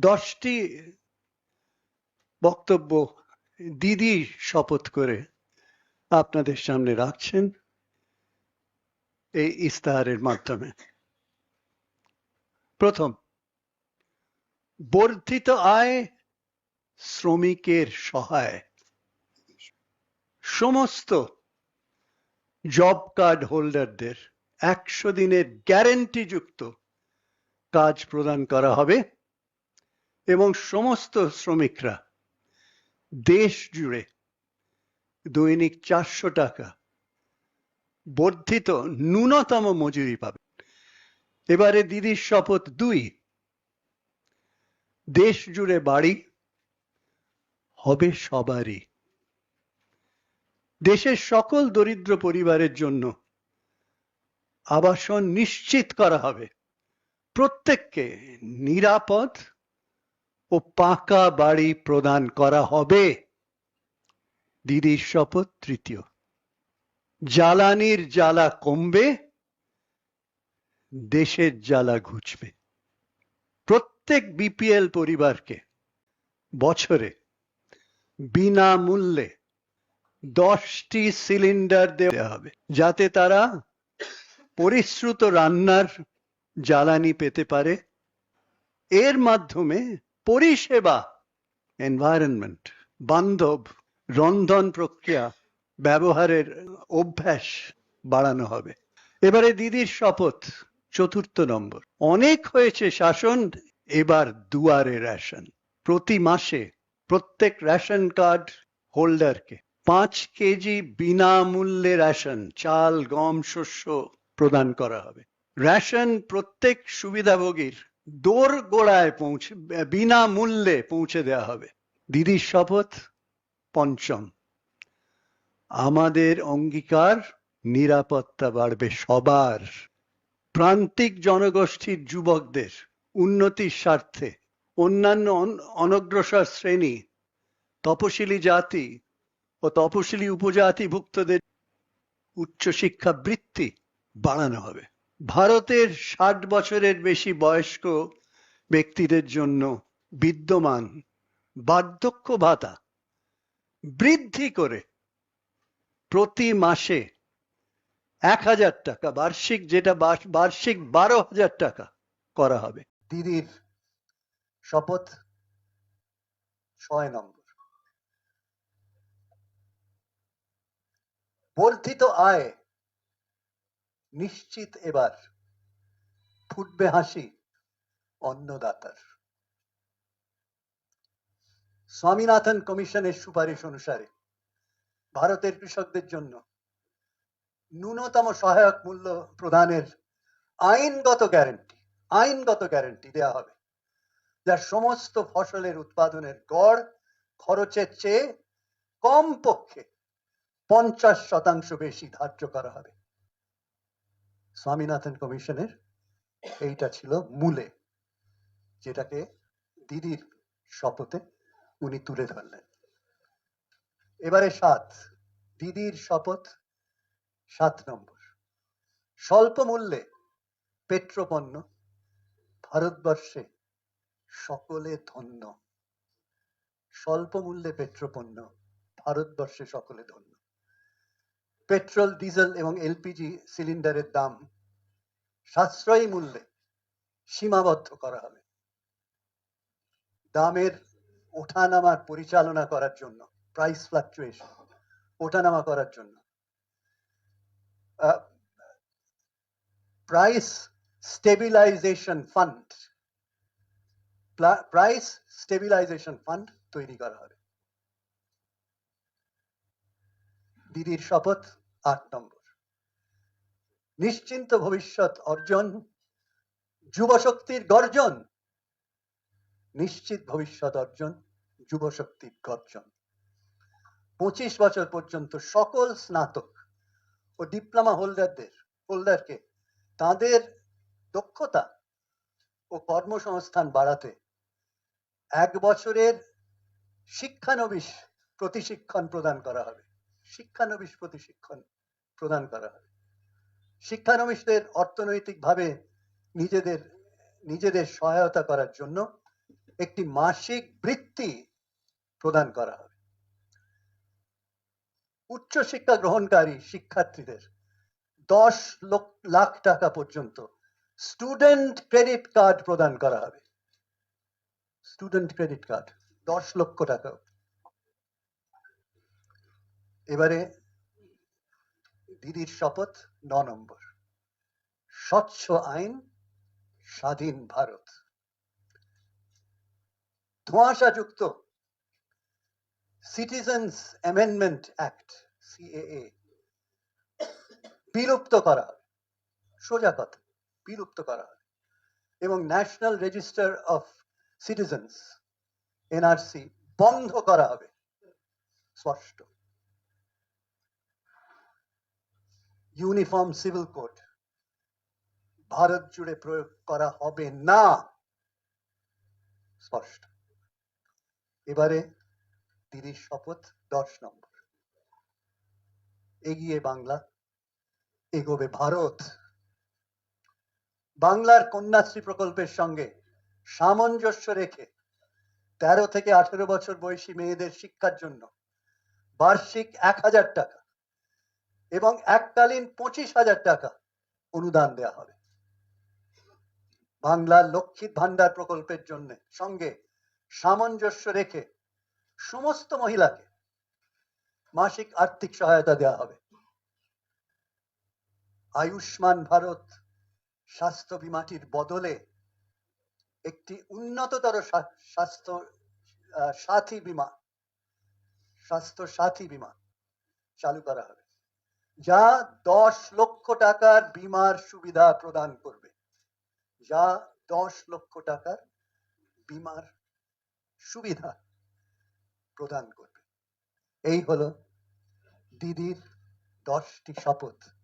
দশটি বক্তব্য দিদি শপথ করে আপনাদের সামনে রাখছেন এই ইস্তাহারের মাধ্যমে। প্রথম, বর্ধিত আয় শ্রমিকের সহায়। সমস্ত জব কার্ড হোল্ডারদের একশো দিনের গ্যারেন্টি যুক্ত কাজ প্রদান করা হবে। এবং সমস্ত শ্রমিকরা দেশ জুড়ে দৈনিক চারশো টাকা বর্ধিত ন্যূনতম মজুরি পাবে। এবারে দিদির শপথ দুই। দেশ জুড়ে বাড়ি হবে সবারই। দেশের সকল দরিদ্র পরিবারের জন্য আবাসন নিশ্চিত করা হবে। প্রত্যেককে নিরাপদ ও পাকা বাড়ি প্রদান করা হবে। দিদির শপথ তৃতীয়। জ্বালানির জ্বালা কমবে, দেশের জ্বালা ঘুচবে। প্রত্যেক বিপিএল পরিবারকে বছরে বিনামূল্যে দশটি সিলিন্ডার দেওয়া হবে, যাতে তারা পরিশ্রুত রান্নার জ্বালানি পেতে পারে। এর মাধ্যমে পরিষেবা এনভায়রনমেন্ট বান্ধব, রন্ধন প্রক্রিয়া, ব্যবহারের অভ্যাস বাড়ানো হবে। এবারে দিদির শপথ, চতুর্থ নম্বর। অনেক হয়েছে শাসন, এবার দুয়ারে রেশন। প্রতি মাসে প্রত্যেক রেশন কার্ড হোল্ডারকে পাঁচ কেজি বিনামূল্যে রেশন, চাল, গম, শস্য প্রদান করা হবে। রেশন প্রত্যেক সুবিধাভোগীর দোর গোড়ায় পৌঁছে বিনামূল্যে পৌঁছে দেওয়া হবে। দিদির শপথ, পঞ্চম। আমাদের অঙ্গীকার নিরাপত্তা বাড়বে সবার। প্রান্তিক জনগোষ্ঠীর যুবকদের উন্নতির স্বার্থে অন্যান্য অনগ্রসর শ্রেণি, তপশিলি জাতি ও তপশিলি উপজাতিভুক্তদের উচ্চশিক্ষা বৃত্তি বাড়ানো হবে। ভারতের ষাট বছরের বেশি বয়স্ক ব্যক্তিদের জন্য বিদ্যমান বার্ধক্য ভাতা বৃদ্ধি করে প্রতি মাসে এক হাজার টাকা, বার্ষিক যেটা বার্ষিক বারো হাজার টাকা করা হবে। দিদির শপথ ছয় নম্বর। বর্ধিত আয় নিশ্চিত এবার ফুটবে হাসি অন্নদাতার। স্বামীনাথন কমিশনের সুপারিশ অনুসারে ভারতের কৃষকদের জন্য ন্যূনতম সহায়ক মূল্য প্রদানের আইনগত গ্যারেন্টি আইনগত গ্যারেন্টি দেওয়া হবে, যা সমস্ত ফসলের উৎপাদনের গড় খরচের চেয়ে কম পক্ষে পঞ্চাশ শতাংশ বেশি ধার্য করা হবে। স্বামীনাথন কমিশনের এইটা ছিল মূলে, যেটাকে দিদির শপথে উনি তুলে ধরলেন। এবারে সাত, দিদির শপথ সাত নম্বর। স্বল্প মূল্যে পেট্রোপণ্য ভারতবর্ষে সকলে ধন্য। স্বল্প মূল্যে পেট্রোপণ্য ভারতবর্ষে সকলে ধন্য। পেট্রোল, ডিজেল এবং এলপিজি সিলিন্ডারের দাম সাশ্রয়ী মূল্যে সীমাবদ্ধ করা হবে। দামের ওঠানামার পরিচালনা করার জন্য প্রাইস ফ্লাকচুয়েশন ওঠানামা করার জন্য। Price stabilisation fund price stabilisation fund তৈরি করা হবে। দিদির শপথ আট নম্বর। নিশ্চিন্ত ভবিষ্যৎ অর্জন যুব শক্তির গর্জন, নিশ্চিত ভবিষ্যৎ অর্জন যুব শক্তির গর্জন। পঁচিশ বছর পর্যন্ত সকল স্নাতক ও ডিপ্লোমা হোল্ডারদের, হোল্ডারকে তাদের দক্ষতা ও কর্মসংস্থান বাড়াতে এক বছরের শিক্ষানবিশ প্রতিশিক্ষণ প্রদান করা হবে। শিক্ষানবিশ প্রতিশিক্ষণ প্রদান করা হবে শিক্ষানবিশদের অর্থনৈতিকভাবে নিজেদের নিজেদের সহায়তা করার জন্য একটি মাসিক বৃত্তি প্রদান করা হবে উচ্চশিক্ষা গ্রহণকারী শিক্ষার্থীদের দশ লাখ টাকা পর্যন্ত স্টুডেন্ট ক্রেডিট কার্ড প্রদান করা হবে। স্টুডেন্ট ক্রেডিট কার্ড দশ লক্ষ টাকা এবারে দিদির শপথ ন নম্বর। স্বচ্ছ আইন, স্বাধীন ভারত। ধোঁয়াশাযুক্ত সিটিজেন্স অ্যামেন্ডমেন্ট অ্যাক্ট সিএএ বিলুপ্ত করা হবে সোজা কথা, বিলুপ্ত করা এবং national register of citizens NRC বন্ধ করা হবে। স্পষ্ট। ইউনিফর্ম সিভিল কোড ভারত জুড়ে প্রয়োগ করা হবে না স্পষ্ট এবারে দিদির শপথ দশ নম্বর এগিয়ে বাংলা এগোবে ভারত বাংলার কন্যাশ্রী প্রকল্পের সঙ্গে সামঞ্জস্য রেখে তেরো থেকে আঠেরো বছর বয়সী মেয়েদের শিক্ষার জন্য বার্ষিক এক হাজার টাকা এবং এককালীন পঁচিশ হাজার টাকা অনুদান দেওয়া হবে। বাংলার লক্ষ্মীর ভান্ডার প্রকল্পের জন্য সঙ্গে সামঞ্জস্য রেখে সমস্ত মহিলাকে মাসিক আর্থিক সহায়তা দেওয়া হবে। আয়ুষ্মান ভারত স্বাস্থ্য বিমাটির বদলে একটি উন্নততর স্বা- স্বাস্থ্য সাথী বিমা, স্বাস্থ্য সাথী বিমা চালু করা হবে। যা দশ লক্ষ টাকার বিমার সুবিধা প্রদান করবে। যা দশ লক্ষ টাকার বিমার সুবিধা প্রদান করবে। এই হলো দিদির দশটি শপথ।